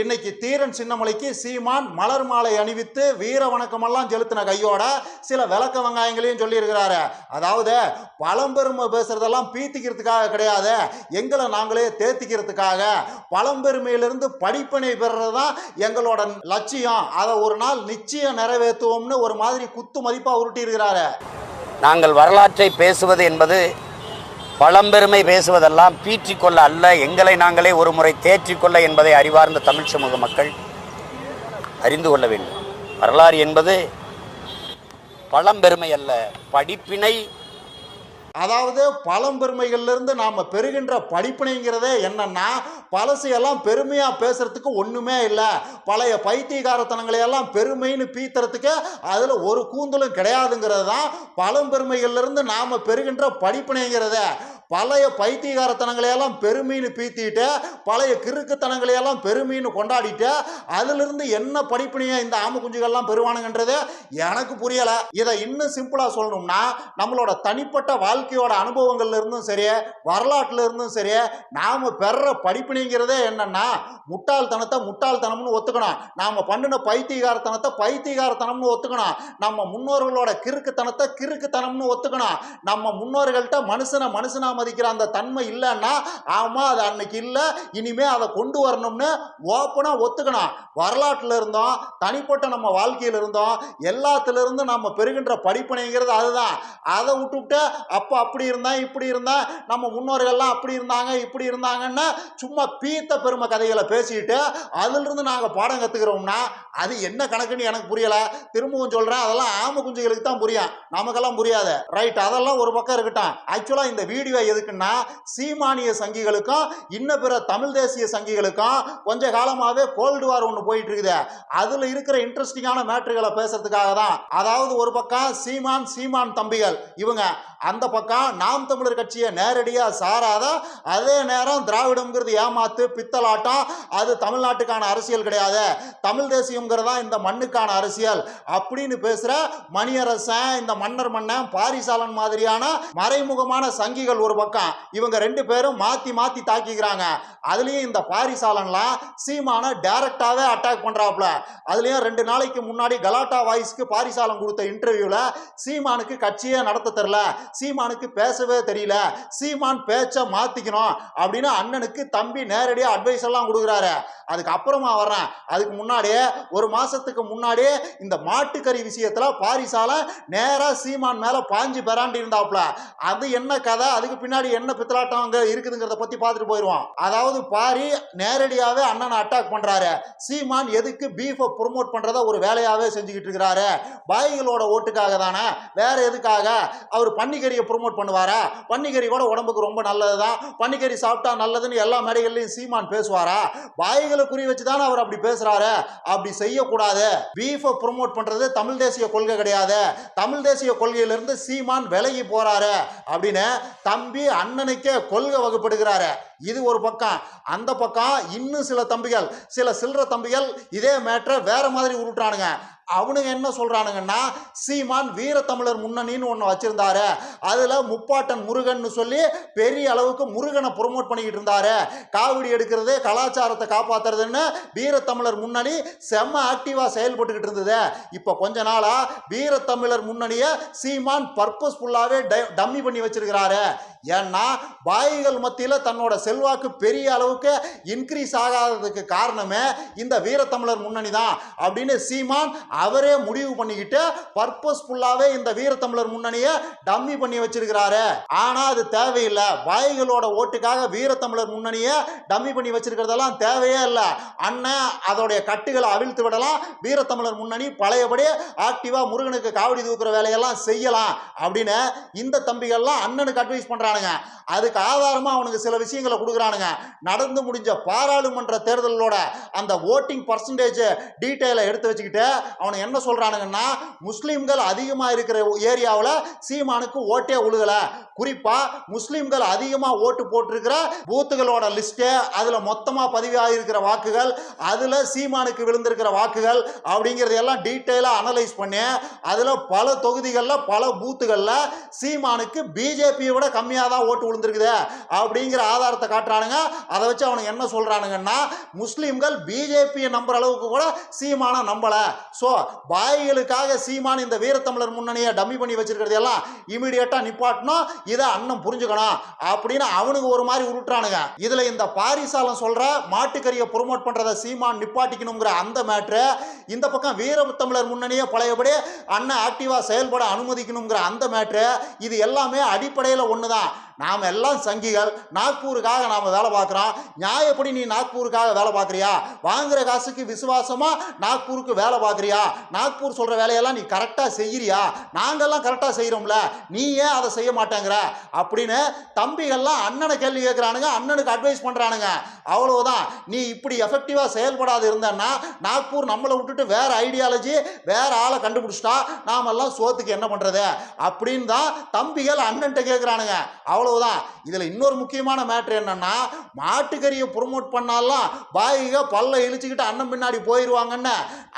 இன்னைக்கு தீரன் சின்னமலைக்கு சீமான் மலர் மாலை அணிவித்து வீர வணக்கமெல்லாம் செலுத்தின கையோட சில விளக்க வெங்காயங்களையும் சொல்லியிருக்கிறாரு. அதாவது பழம்பெருமை பேசுறதெல்லாம் பீத்திக்கிறதுக்காக கிடையாது. எங்களை நாங்களே தேத்திக்கிறதுக்காக பழம்பெருமையிலிருந்து படிப்பினை பெறுறது தான் எங்களோட லட்சியம். அதை ஒரு நாள் நிச்சயம் நிறைவேற்றுவோம்னு ஒரு மாதிரி குத்து மதிப்பாக உருட்டி இருக்கிறாரு நாங்கள் வரலாற்றை பேசுவது என்பது பழம்பெருமை பேசுவதெல்லாம் பீற்றிக்கொள்ள அல்ல. எங்களை நாங்களே ஒரு முறை தேற்றிக்கொள்ள என்பதை அறிவார்ந்த தமிழ் சமூக மக்கள் அறிந்து கொள்ள வேண்டும். வரலாறு என்பது பழம்பெருமை அல்ல. படிப்பினை அதாவது பழம்பெருமைகள்லேருந்து நாம் பெறுகின்ற படிப்பினைங்கிறதே என்னன்னா பழசு எல்லாம் பெருமையாக பேசுறதுக்கு ஒன்றுமே இல்லை. பழைய பைத்தியகாரத்தனங்களையெல்லாம் பெருமைன்னு பீத்துறதுக்கு அதில் ஒரு கூந்தலும் கிடையாதுங்கிறது தான் பழம்பெருமைகள்லேருந்து நாம் பெறுகின்ற படிப்பினைங்கிறத. பழைய பைத்தியகாரத்தனங்களை எல்லாம் பீத்திட்டு பழைய கிறுக்குத்தனங்களையெல்லாம் எல்லாம் கொண்டாடிட்டு அதிலிருந்து என்ன படிப்பினையா இந்த ஆம குஞ்சுகள்லாம் பெறுவானுங்கன்றது எனக்கு புரியலை. இதை இன்னும் சிம்பிளாக சொல்லணும்னா நம்மளோட தனிப்பட்ட வாழ்க்கையோட அனுபவங்கள்ல இருந்தும் சரி வரலாற்றுல இருந்தும் சரி நாம் பெற படிப்பினைங்கிறதே என்னன்னா முட்டாள்தனத்தை முட்டாள்தனம்னு ஒத்துக்கணும். நாம் பண்ணின பைத்தியகாரத்தனத்தை பைத்தியகாரத்தனம்னு ஒத்துக்கணும். நம்ம முன்னோர்களோட கிறுக்குத்தனத்தை கிறுக்குத்தனம்னு ஒத்துக்கணும். நம்ம முன்னோர்கள்ட்ட மனுஷனை மனுஷனாம மதிக்கிற அந்த தன்மை இல்லைன்னா ஆமா அது அன்னைக்கு இல்லை இனிமே அதை கொண்டு வரணும்னு ஓப்பனா ஒத்துக்கணும். வரலாற்றுல இருந்தோம் தனிப்பட்ட நம்ம வாழ்க்கையில இருந்தோம் எல்லாத்துலேருந்தும் நம்ம பெறுகின்ற படிப்பினைங்கிறது அதுதான். அதை விட்டுவிட்டு அப்போ அப்படி இருந்தேன் இப்படி இருந்தேன் நம்ம முன்னோர்கள்லாம் அப்படி இருந்தாங்க இப்படி இருந்தாங்கன்னு சும்மா பீத்த பெருமை கதைகளை பேசிட்டு அதிலிருந்து நாங்கள் பாடம் கற்றுக்கிறோம்னா அது என்ன கணக்குன்னு எனக்கு புரியலை. திரும்பவும் சொல்கிறேன் அதெல்லாம் ஆம குஞ்சுகளுக்கு தான் புரியும். நமக்கெல்லாம் புரியாது. ரைட் அதெல்லாம் ஒரு பக்கம் இருக்கட்டும். ஆக்சுவலாக இந்த வீடியோ எதுக்குன்னா சீமானிய சங்கிகளுக்கும் இன்ன பிற தமிழ் தேசிய சங்கிகளுக்கும் கொஞ்ச காலமாகவே கோல்டு வார் ஒன்று போயிட்டு இருக்குது அதில் இருக்கிற இன்ட்ரெஸ்டிங்கான மேட்ருகளை பேசுறதுக்காக தான் அதாவது ஒரு பக்கம் சீமான் சீமான் தம்பிகள் இவங்க அந்த பக்கம் நாம் தமிழர் கட்சியை நேரடியாக சாராத அதே நேரம் திராவிடம்ங்கிறது ஏமாத்து பித்தலாட்டம் அது தமிழ்நாட்டுக்கான அரசியல் கிடையாது. தமிழ் தேசியங்கிறதா இந்த மண்ணுக்கான அரசியல். அப்படின்னு பேசுகிற மணியரசன் இந்த மன்னர் மன்னன் பாரிசாலன் மாதிரியான மறைமுகமான சங்கிகள் ஒரு பக்கம். இவங்க ரெண்டு பேரும் மாற்றி மாற்றி தாக்கிக்கிறாங்க. அதுலேயும் இந்த பாரிசாலன்லாம் சீமானை டைரக்டாகவே அட்டாக் பண்ணுறாப்புல அதுலேயும் ரெண்டு நாளைக்கு முன்னாடி கலாட்டா வாய்ஸ்க்கு பாரிசாலன் கொடுத்த இன்டர்வியூவில் சீமானுக்கு கட்சியே நடத்த தெரில சீமானுக்கு பேசவே தெரியல. சீமான் பேச்சை மாற்றிக்கணும் அப்படின்னு அண்ணனுக்கு தம்பி நேரடியாக அட்வைஸ் எல்லாம் கொடுக்குறாரு. அதுக்கு அப்புறமா வர்றேன். அதுக்கு முன்னாடியே ஒரு மாசத்துக்கு முன்னாடியே இந்த மாட்டுக்கறி விஷயத்துல பாரிசால நேரா சீமான் மேல பாஞ்சு பெறாண்டி இருந்தாப்ல. அது என்ன கதை? அதுக்கு பின்னாடி என்ன பித்தலாட்டம் அங்க இருக்குதுங்கிறத பத்தி பார்த்துட்டு போயிடுவோம் அதாவது பாரி நேரடியாவே அண்ணனை அட்டாக் பண்றாரு. சீமான் எதுக்கு பீஃபை ப்ரொமோட் பண்றத ஒரு வேலையாவே செஞ்சுக்கிட்டு இருக்கிறாரு. பாய்களோட ஓட்டுக்காக தானே? வேற எதுக்காக? அவர் பன்னிக்கறியை ப்ரொமோட் பண்ணுவாரா? பன்னிக்கறி கூட உடம்புக்கு ரொம்ப நல்லதுதான் பன்னிக்கறி சாப்பிட்டா நல்லதுன்னு எல்லா மேடைகள்லையும் சீமான் பேசுவாரா? வாய்களை குறி வச்சு தானே அவர் அப்படி பேசுறாரு. அப்படி செய்யக்கூடாது. பீஃபை ப்ரொமோட் பண்றது தமிழ் தேசிய கொள்கை கிடையாது. தமிழ் தேசிய கொள்கையிலிருந்து சீமான் விலகி போறாரு. அப்படின்னு தம்பி அண்ணனுக்கே கொள்கை வகுப்படுகிறாரு. இது ஒரு பக்கம் அந்த பக்கம் இன்னும் சில தம்பிகள் சில சில்லற தம்பிகள் இதே மேட்ரை வேற மாதிரி உருட்டானுங்க அவனுங்க என்ன சொல்றானுங்கன்னா சீமான் வீரத்தமிழர் முன்னணின்னு ஒன்று வச்சிருந்தாரு. அதில் முப்பாட்டன் முருகன் சொல்லி பெரிய அளவுக்கு முருகனை ப்ரொமோட் பண்ணிக்கிட்டு இருந்தாரு. காவடி எடுக்கிறது கலாச்சாரத்தை காப்பாத்துறதுன்னு வீரத்தமிழர் முன்னணி செம்ம ஆக்டிவாக செயல்பட்டுக்கிட்டு இருந்தது. இப்போ கொஞ்ச நாளாக வீரத்தமிழர் முன்னணியை சீமான் பர்பஸ்ஃபுல்லாகவே டம்மி பண்ணி வச்சிருக்கிறாரு. ஏன்னா பாய்கள் மத்தியில் தன்னோட செல்வாக்கு பெரிய அளவுக்கு இன்க்ரீஸ் ஆகாததுக்கு காரணமே இந்த வீரத்தமிழர் முன்னணி தான் அப்படின்னு சீமான் அவரே முடிவு பண்ணிக்கிட்டு பர்பஸ்ஃபுல்லாகவே இந்த வீரத்தமிழர் முன்னணியை டம்மி பண்ணி வச்சிருக்கிறாரு. ஆனால் அது தேவையில்லை. வாய்களோட ஓட்டுக்காக வீரத்தமிழர் முன்னணியை டம்மி பண்ணி வச்சிருக்கிறதெல்லாம் தேவையே இல்லை. அண்ணன் அதோடைய கட்டுகளை அவிழ்த்து விடலாம். வீரத்தமிழர் முன்னணி பழையபடி ஆக்டிவா முருகனுக்கு காவடி தூக்குற வேலையெல்லாம் செய்யலாம் அப்படின்னு இந்த தம்பிகள்லாம் அண்ணனுக்கு அட்வைஸ் பண்ணுறானுங்க அதுக்கு ஆதாரமாக அவனுக்கு சில விஷயங்களை கொடுக்குறானுங்க. நடந்து முடிஞ்ச பாராளுமன்ற தேர்தலோட அந்த ஓட்டிங் பர்சன்டேஜ் டீட்டெயிலை எடுத்து வச்சுக்கிட்டு அவனுக்கு என்ன சொல்கிறானுங்கன்னா முஸ்லீம்கள் அதிகமாக இருக்கிற ஏரியாவில் சீமானுக்கு ஓட்டே உழுகலை. குறிப்பாக முஸ்லீம்கள் அதிகமாக ஓட்டு போட்டிருக்கிற பூத்துகளோட லிஸ்ட்டு அதில் மொத்தமாக பதிவாகியிருக்கிற வாக்குகள் அதில் சீமானுக்கு விழுந்திருக்கிற வாக்குகள் அப்படிங்கிறது எல்லாம் டீட்டெயிலாக அனலைஸ் பண்ணி அதில் பல தொகுதிகளில் பல பூத்துகளில் சீமானுக்கு பிஜேபியை விட கம்மியாக தான் ஓட்டு விழுந்திருக்குது அப்படிங்கிற ஆதாரத்தை காட்டுறானுங்க. அதை வச்சு அவனுங்க என்ன சொல்றானுங்கன்னா முஸ்லீம்கள் பிஜேபியை நம்புற அளவுக்கு கூட சீமானை நம்பலை. ஸோ பாய்களுக்காக சீமான் இந்த வீரத்தமிழர் முன்னணியை டம்மி பண்ணி வச்சிருக்கிறது எல்லாம் இமீடியட்டாக நிப்பாட்டணும். இதை அண்ணன் புரிஞ்சுக்கணும் அப்படின்னு அவனுக்கு ஒரு மாதிரி உருட்டுறானுங்க. இதில் இந்த பாரிசாலம் சொல்கிற மாட்டுக்கறியை ப்ரொமோட் பண்ணுறதை சீமான் நிப்பாட்டிக்கணுங்கிற அந்த மேட்ரு இந்த பக்கம் வீரத்தமிழர் முன்னணியை பழையபடி அண்ணன் ஆக்டிவா செயல்பட அனுமதிக்கணுங்கிற அந்த மேட்ரு இது எல்லாமே அடிப்படையில் ஒன்று தான் நாம் எல்லாம் சங்கிகள் நாக்பூருக்காக நாம் வேலை பார்க்குறோம். நியாயப்படி நீ நாக்பூருக்காக வேலை பார்க்குறியா? வாங்குற காசுக்கு விசுவாசமாக நாக்பூருக்கு வேலை பார்க்குறியா? நாக்பூர் சொல்கிற வேலையெல்லாம் நீ கரெக்டாக செய்கிறியா நாங்கெல்லாம் கரெக்டாக செய்கிறோம்ல நீ ஏன் அதை செய்ய மாட்டேங்கிற? அப்படின்னு தம்பிகள்லாம் அண்ணனை கேள்வி கேட்குறானுங்க அண்ணனுக்கு அட்வைஸ் பண்ணுறானுங்க அவ்வளவுதான். நீ இப்படி எஃபெக்டிவாக செயல்படாது இருந்தேன்னா நாக்பூர் நம்மளை விட்டுட்டு வேறு ஐடியாலஜி வேறு ஆளை கண்டுபிடிச்சிட்டா நாமெல்லாம் சோத்துக்கு என்ன பண்ணுறது அப்படின்னு தான் தம்பிகள் அண்ணன்ட்ட கேட்குறானுங்க. அவ்வளவுதான். இதில் இன்னொரு முக்கியமான மேட்ரு என்னன்னா மாட்டுக்கறியை ப்ரொமோட் பண்ணாலாம் பாயிக பல்ல இழிச்சுக்கிட்டு அண்ணன் பின்னாடி போயிடுவாங்கன்னு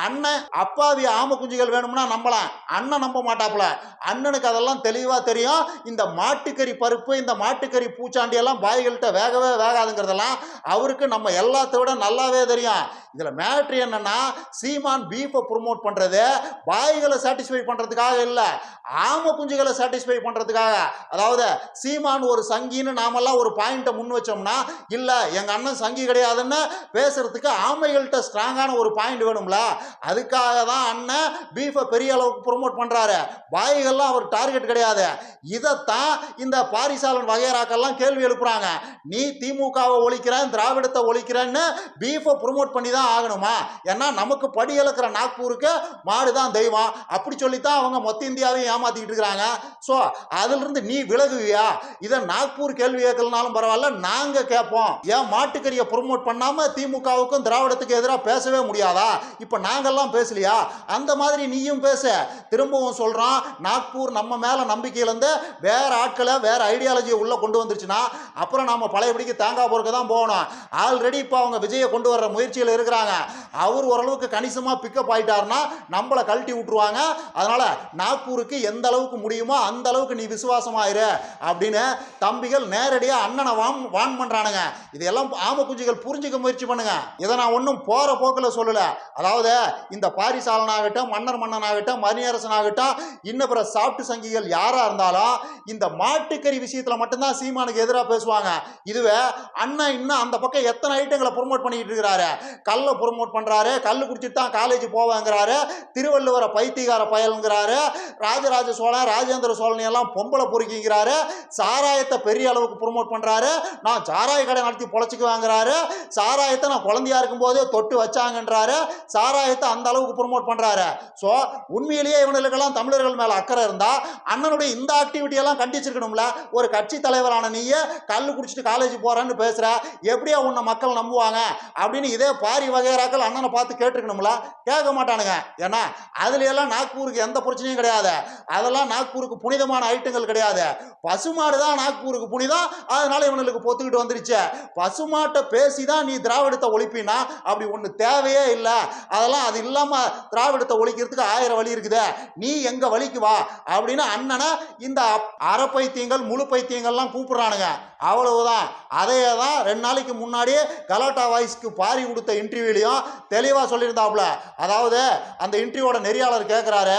அண்ணன் அப்பாவி ஆம குஞ்சுகள் வேணும்னா நம்பலாம். அண்ணன் நம்ப மாட்டாப்புல. அண்ணனுக்கு அதெல்லாம் தெளிவாக தெரியும். இந்த மாட்டுக்கறி பருப்பு இந்த மாட்டுக்கறி பூச்சாண்டி எல்லாம் பாய்கள்கிட்ட வேகவே வேகாதுங்கிறதெல்லாம் அவருக்கு நம்ம எல்லாத்த விட நல்லாவே தெரியும். இதில் மேட்ரு என்னன்னா சீமான் பீஃபை ப்ரொமோட் பண்ணுறது பாய்களை சாட்டிஸ்ஃபை பண்ணுறதுக்காக இல்லை ஆம குஞ்சுகளை சாட்டிஸ்ஃபை பண்ணுறதுக்காக அதாவது சீமான் ஒரு சங்கின்னு நாமெல்லாம் ஒரு பாயிண்ட்டை முன் வச்சோம்னா இல்லை எங்கள் அண்ணன் சங்கி கிடையாதுன்னு பேசுறதுக்கு ஆமைகள்கிட்ட ஸ்ட்ராங்கான ஒரு பாயிண்ட் வேணும்ல அதுக்காக தான் அண்ணன் பீஃபை பெரிய அளவுக்கு ப்ரொமோட் பண்ணுறாரு பாய்கள்லாம் அவர் டார்கெட் கிடையாது. இதைத்தான் இந்த பாரிசாலன் வகையராக்கெல்லாம் கேள்வி எழுப்புறாங்க. நீ திமுகவை ஒழிக்கிறேன் திராவிடத்தை ஒழிக்கிறேன்னு பீஃபை ப்ரொமோட் பண்ணி தான் ஆகணுமா? ஏன்னா நமக்கு படி இழக்கிற நாக்பூருக்கு மாடு தான் தெய்வம். அப்படி சொல்லித்தான் அவங்க மொத்த இந்தியாவையும் ஏமாத்திக்கிட்டு இருக்கிறாங்க. ஸோ அதிலிருந்து நீ விலகுவியா? இதை நாக்பூர் கேள்வி கேட்கலனாலும் பரவாயில்ல நாங்கள் கேட்போம். ஏன் மாட்டுக்கறியை ப்ரொமோட் பண்ணாமல் திமுகவுக்கும் திராவிடத்துக்கு எதிராக பேசவே முடியாதா? இப்போ நாங்கெல்லாம் பேசலையா? அந்த மாதிரி நீயும் பேச. திரும்பவும் சொல்கிறோம் நாக்பூர் நம்ம மேலே நம்பிக்கையிலேருந்து வேற ஆட்களை வேற ஐடியாலஜியை உள்ளே கொண்டு வந்துருச்சுன்னா அப்புறம் நம்ம பழையபடிக்கு தேங்காய் பொறுக்க தான் போகணும். ஆல்ரெடி இப்போ அவங்க விஜயை கொண்டு வர்ற முயற்சியில் இருக்கிற இருக்கிறாங்க அவர் ஓரளவுக்கு கணிசமாக பிக்கப் ஆயிட்டாருன்னா நம்மளை கழட்டி விட்டுருவாங்க. அதனால் நாக்பூருக்கு எந்த அளவுக்கு முடியுமோ அந்த அளவுக்கு நீ விசுவாசமாயிரு அப்படின்னு தம்பிகள் நேரடியாக அண்ணனை வான் வான் பண்ணுறானுங்க இதெல்லாம் ஆம குஞ்சுகள் புரிஞ்சுக்க முயற்சி பண்ணுங்க. இதை நான் ஒன்றும் போகிற போக்கில் சொல்லலை. அதாவது இந்த பாரிசாலனாகட்டும் மன்னர் மன்னனாகட்டும் மணியரசனாகட்டும் இன்னும் பிற சாப்பிட்டு சங்கிகள் யாராக இருந்தாலும் இந்த மாட்டுக்கறி விஷயத்தில் மட்டும்தான் சீமானுக்கு எதிராக பேசுவாங்க. இதுவே அண்ணன் இன்னும் அந்த பக்கம் எத்தனை ஐட்டங்களை ப்ரொமோட் பண்ணிக்கிட்டு இருக்கிறாரு? கல்லை ப்ரொமோட் பண்ணுறாரு கல் குடிச்சிட்டு தான் காலேஜ் போவாங்கிறாரு. திருவள்ளுவரை பைத்தியகார பயலுங்கிறாரு. ராஜராஜ சோழன் ராஜேந்திர சோழன் எல்லாம் பொம்பளை பொறுக்கிங்கிறாரு. சாராயத்தை பெரிய அளவுக்கு ப்ரொமோட் பண்ணுறாரு நான் சாராய கடை நடத்தி பொழைச்சிக்குவாங்கிறாரு. சாராயத்தை நான் குழந்தையா இருக்கும்போதே தொட்டு வச்சாங்கன்றாரு. சாராயத்தை அந்த அளவுக்கு ப்ரொமோட் பண்ணுறாரு ஸோ உண்மையிலேயே இவனுக்கெல்லாம் தமிழர்கள் மேலே அக்கறை இருந்தால் அண்ணனுடைய இந்த ஆக்டிவிட்டி எல்லாம் கண்டிச்சிருக்கணும்ல. ஒரு கட்சி தலைவரான நீயே கல் குடிச்சிட்டு காலேஜ் போகிறேன்னு பேசுகிற எப்படியா உன்னை மக்கள் நம்புவாங்க? அப்படின்னு இதே பாரி வகைராக்கள் அண்ணனை பார்த்து கேட்டிருக்கணும்ல? கேட்க மாட்டானுங்க. ஏன்னா அதுல எல்லாம் நாக்பூருக்கு எந்த பிரச்சனையும் கிடையாது. அதெல்லாம் நாக்பூருக்கு புனிதமான ஐட்டங்கள் கிடையாது. பசுமாடு தான் நாக்பூருக்கு புனிதம். அதனால இவனுக்கு பொத்துக்கிட்டு வந்துருச்சு. பசுமாட்டை பேசி தான் நீ திராவிடத்தை ஒழிப்பினா அப்படி ஒன்று தேவையே இல்லை. அதெல்லாம் அது இல்லாமல் திராவிடத்தை ஒழிக்கிறதுக்கு ஆயிரம் வழி இருக்குது. நீ எங்க வழிக்கு வா அப்படின்னு அண்ணனை இந்த அரை பைத்தியங்கள் முழு பைத்தியங்கள்லாம் கூப்பிடுறானுங்க. அவ்வளவுதான். அதையே தான் ரெண்டு நாளைக்கு முன்னாடியே கலாட்டா வாய்ஸ்க்கு பாரி கொடுத்த இன்டர்வியூலையும் தெளிவாக சொல்லியிருந்தாப்புல. அதாவது அந்த இன்டர்வியூவோட நெறியாளர் கேட்குறாரு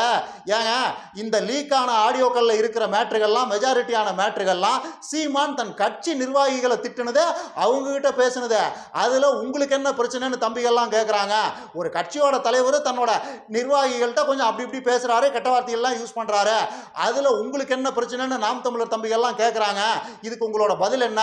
ஏங்க இந்த லீக்கான ஆடியோக்களில் இருக்கிற மேட்ருகள்லாம் மெஜாரிட்டியான மேட்ருகள்லாம் சீமான் தன் கட்சி நிர்வாகிகளை திட்டுனது அவங்ககிட்ட பேசுனது. அதில் உங்களுக்கு என்ன பிரச்சனைன்னு தம்பிகள்லாம் கேட்குறாங்க ஒரு கட்சியோட தலைவர் தன்னோட நிர்வாகிகள்கிட்ட கொஞ்சம் அப்படி இப்படி பேசுகிறாரு கெட்ட வார்த்தைகள்லாம் யூஸ் பண்ணுறாரு அதில் உங்களுக்கு என்ன பிரச்சனைன்னு நாம் தமிழர் தம்பிகள்லாம் கேட்குறாங்க இதுக்கு உங்களோட பதில் என்ன?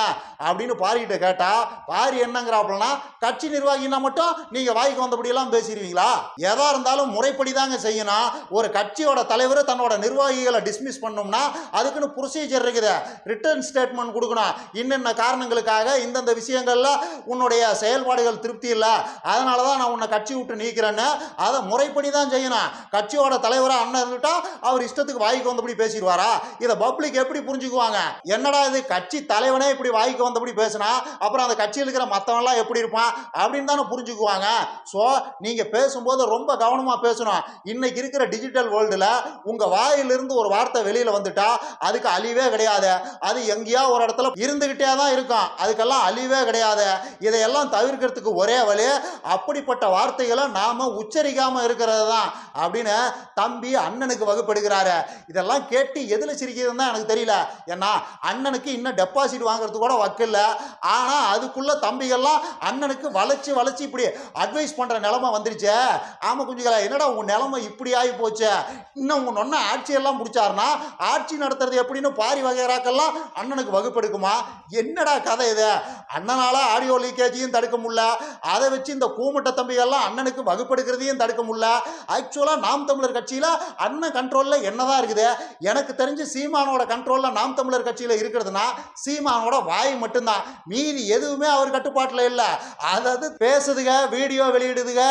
அப்படின்னு பாரிக்கிட்ட கேட்டால் பாரி என்னங்கிறாப்புலனா கட்சி நிர்வாகினா மட்டும் நீங்க வாய்க்கு வந்தபடியெல்லாம் பேசிடுவீங்களா? எதா இருந்தாலும் முறைப்படி தாங்க செய்யணும். ஒரு கட்சியோட தலைவர் தன்னோட நிர்வாகிகளை டிஸ்மிஸ் பண்ணோம்னா அதுக்குன்னு ப்ரொசீஜர் இருக்குது. ரிட்டர்ன் ஸ்டேட்மெண்ட் கொடுக்கணும். இன்னென்ன காரணங்களுக்காக இந்தந்த விஷயங்கள்ல உன்னுடைய செயல்பாடுகள் திருப்தி இல்லை. அதனால தான் நான் உன்னை கட்சி விட்டு நீக்கிறேன்னு அதை முறைப்படி தான் செய்யணும். கட்சியோட தலைவராக அண்ணன் இருந்துட்டா அவர் இஷ்டத்துக்கு வாய்க்கு வந்தபடி பேசிடுவாரா? இதை பப்ளிக் எப்படி புரிஞ்சுக்குவாங்க? என்னடா இது கட்சி தலைவனே இப்படி வாய்க்கு வந்தபடி பேசினா அப்புறம் அந்த கட்சியில் இருக்கிற மற்றவன்லாம் எப்படி இருப்பான்? அப்படின்னு தானே புரிஞ்சு புரிஞ்சுக்குவாங்க. ஸோ நீங்கள் பேசும்போது ரொம்ப கவனமாக பேசணும். இன்னைக்கு இருக்கிற டிஜிட்டல் வேர்ல்டில் உங்கள் வாயிலிருந்து ஒரு வார்த்தை வெளியில் வந்துட்டா அதுக்கு அழிவே கிடையாது. அது எங்கேயா ஒரு இடத்துல இருந்துக்கிட்டே தான் இருக்கும். அதுக்கெல்லாம் அழிவே கிடையாது. இதையெல்லாம் தவிர்க்கிறதுக்கு ஒரே வழி அப்படிப்பட்ட வார்த்தைகளை நாம் உச்சரிக்காமல் இருக்கிறது தான் அப்படின்னு தம்பி அண்ணனுக்கு வகுப்படுகிறாரு. இதெல்லாம் கேட்டு எதில் சிரிக்கிறதுன்னு தான் எனக்கு தெரியல. ஏன்னா அண்ணனுக்கு இன்னும் டெபாசிட் வாங்குறது கூட வக்கில்லை. ஆனால் அதுக்குள்ள தம்பிகள்லாம் அண்ணனுக்கு வளைச்சி வளைச்சி இப்படி அட்வைஸ் பண்ணுற நிலமை வந்துருச்சே ஆமாம் குஞ்சுகளா என்னடா உங்கள் நிலமை இப்படி ஆகி போச்சு? இன்னும் உங்கள் நொன்ன ஆட்சியெல்லாம் முடிச்சாருன்னா ஆட்சி நடத்துறது எப்படின்னு பாரி வகைராக்கெல்லாம் அண்ணனுக்கு வகுப்பெடுக்குமா? என்னடா கதை இது? அண்ணனால ஆடியோ லீக்கேஜையும் தடுக்க முடியல. அதை வச்சு இந்த கூமட்ட தம்பிகள்லாம் அண்ணனுக்கு வகுப்பெடுக்கிறதையும் தடுக்க முடியல. ஆக்சுவலாக நாம் தமிழர் கட்சியில் அண்ணன் கண்ட்ரோலில் என்னதான் இருக்குது? எனக்கு தெரிஞ்சு சீமானோட கண்ட்ரோலில் நாம் தமிழர் கட்சியில் இருக்கிறதுனா சீமானோட வாய் மட்டும்தான். மீதி எதுவுமே அவர் கட்டுப்பாட்டில் இல்லை. அதாவது பேசுதுக வீடியோ வெளியிடுதுக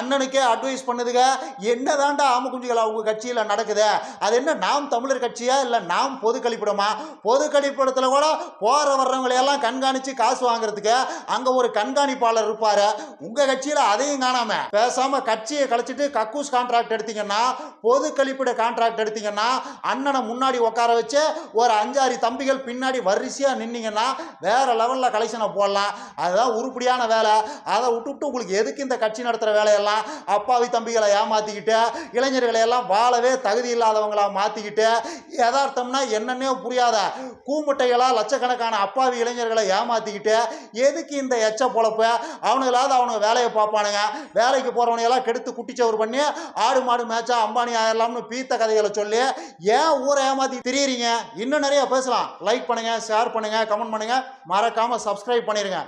அண்ணனுக்கே அட்வைஸ் பண்ணுதுக என்னதான்டா ஆம குஞ்சுகளா உங்க கட்சியில் நடக்குது? அது என்ன நாம் தமிழர் கட்சியா இல்லை நாம் பொது கழிப்பிடமா? பொது கழிப்பிடத்தில் கூட போற வர்றவங்களையெல்லாம் கண்காணிச்சு காசு வாங்குறதுக்கு அங்க ஒரு கண்காணிப்பாளர் இருப்பாரு. உங்க கட்சியில அதையும் காணாம. பேசாம கட்சியை கழிச்சிட்டு கக்கூஸ் கான்ட்ராக்ட் எடுத்தீங்கன்னா பொது கழிப்பிட கான்ட்ராக்ட் எடுத்தீங்கன்னா அண்ணனை முன்னாடி உட்கார வச்சு ஒரு அஞ்சாறு தம்பிகள் பின்னாடி வரிசையா நின்னீங்கன்னா வேற லெவல்ல கலெக்ஷனை போடலாம். அதுதான் உருப்படியான வேலை. அதை விட்டுவிட்டு உங்களுக்கு எதுக்கு இந்த கட்சி நடத்துகிற வேலையெல்லாம் அப்பாவி தம்பிகளை ஏமாற்றிக்கிட்டு இளைஞர்களை எல்லாம் வாழவே தகுதி இல்லாதவங்களாக மாற்றிக்கிட்டு யதார்த்தம்னா என்னன்னே புரியாத கூமுட்டைகளாக லட்சக்கணக்கான அப்பாவி இளைஞர்களை ஏமாற்றிக்கிட்டு எதுக்கு இந்த எச்ச பொழப்பு? அவனுங்களாவது அவனுங்க வேலையை பார்ப்பானுங்க. வேலைக்கு போகிறவனையெல்லாம் கெடுத்து குட்டிச்சவர் பண்ணி ஆடு மாடு மேட்சா அம்பானி ஆயிரலாம்னு பீத்த கதைகளை சொல்லி ஏன் ஊரை ஏமாற்றி தெரியுறீங்க? இன்னும் நிறைய பேசலாம். லைக் பண்ணுங்கள் ஷேர் பண்ணுங்கள் கமெண்ட் பண்ணுங்கள் மறக்காமல் சப்ஸ்கிரைப் பண்ணிடுங்க